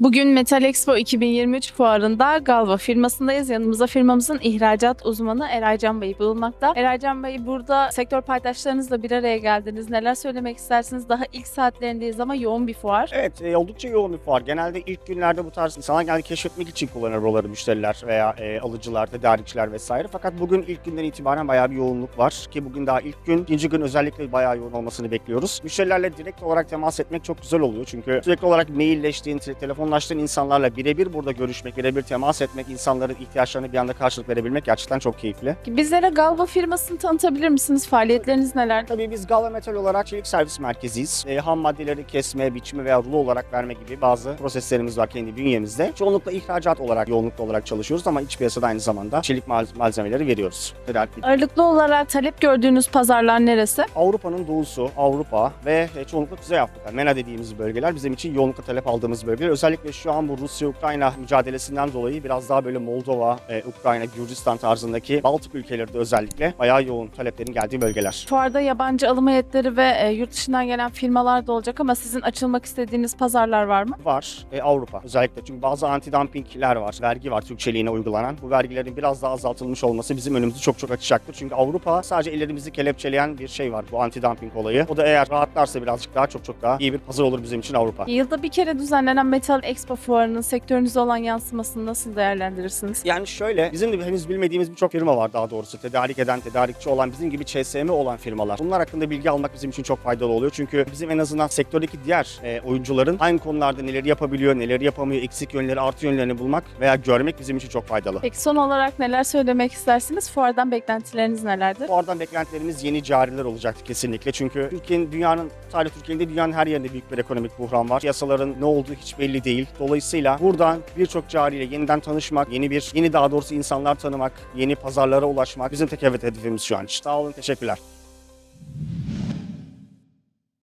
Bugün Metal Expo 2023 fuarında Galva firmasındayız. Yanımızda firmamızın ihracat uzmanı Eraycan Bey bulunmakta. Eraycan Bey burada sektör paydaşlarınızla bir araya geldiniz. Neler söylemek istersiniz? Daha ilk saatlerindeyiz ama yoğun bir fuar. Evet, e, oldukça yoğun bir fuar. Genelde ilk günlerde bu tarz insanlar genelde keşfetmek için kullanır buraları müşteriler veya e, alıcılar, tedarikçiler vesaire. Fakat bugün ilk günden itibaren bayağı bir yoğunluk var ki bugün daha ilk gün, ikinci gün özellikle bayağı yoğun olmasını bekliyoruz. Müşterilerle direkt olarak temas etmek çok güzel oluyor çünkü sürekli olarak mailleştiğin, te- telefonlaştığın insanlarla birebir burada görüşmek, birebir temas etmek, insanların ihtiyaçlarını bir anda karşılık verebilmek gerçekten çok keyifli. Bizlere Galva firmasını tanıtabilir misiniz? Faaliyetleriniz neler? Tabii biz Galva Metal olarak çelik servis merkeziyiz. E, ham maddeleri kesme, biçme veya rulo olarak verme gibi bazı proseslerimiz var kendi bünyemizde. Çoğunlukla ihracat olarak, yoğunlukla olarak çalışıyoruz ama iç piyasada aynı zamanda çelik mal- malzemeleri veriyoruz. Tedarik Ağırlıklı olarak talep gördüğünüz pazarlar neresi? Avrupa'nın doğusu, Avrupa ve e, çoğunlukla Kuzey Afrika, MENA dediğimiz bölgeler bizim için yoğunlukla talep aldığımız bölgeler. Özellikle şu an bu Rusya-Ukrayna mücadelesinden dolayı biraz daha böyle Moldova, e, Ukrayna, Gürcistan tarzındaki Baltık ülkeleri de özellikle bayağı yoğun taleplerin geldiği bölgeler. Fuarda yabancı alım heyetleri ve e, yurt dışından gelen firmalar da olacak ama sizin açılmak istediğiniz pazarlar var mı? Var e, Avrupa özellikle çünkü bazı anti-dumpingler var, vergi var Türkçeliğine uygulanan. Bu vergilerin biraz daha azaltılmış olması bizim önümüzü çok çok açacaktır. Çünkü Avrupa sadece ellerimizi kelepçeleyen bir şey var bu anti-dumping olayı. O da eğer rahatlarsa birazcık daha çok çok daha iyi bir pazar olur bizim için Avrupa. Yılda bir kere düzenlenen Metal Expo fuarının sektörünüze olan yansımasını nasıl değerlendirirsiniz? Yani şöyle bizim de henüz bilmediğimiz birçok firma var daha doğrusu. Tedarik eden, tedarikçi olan, bizim gibi ÇSM olan firmalar. Bunlar hakkında bilgi almak bizim için çok faydalı oluyor. Çünkü bizim en azından sektördeki diğer e, oyuncuların hangi konularda neleri yapabiliyor, neleri yapamıyor, eksik yönleri, artı yönlerini bulmak veya görmek bizim için çok faydalı. Peki son olarak neler söylemek istersiniz? Fuardan beklentileriniz nelerdir? Bu aradan beklentilerimiz yeni cariler olacaktı kesinlikle. Çünkü Türkiye'nin, dünyanın, sadece Türkiye'nin değil, dünyanın her yerinde büyük bir ekonomik buhran var. Piyasaların ne olduğu hiç belli değil. Dolayısıyla buradan birçok cariyle yeniden tanışmak, yeni bir, yeni daha doğrusu insanlar tanımak, yeni pazarlara ulaşmak bizim tek evet hedefimiz şu an. Sağ olun, teşekkürler.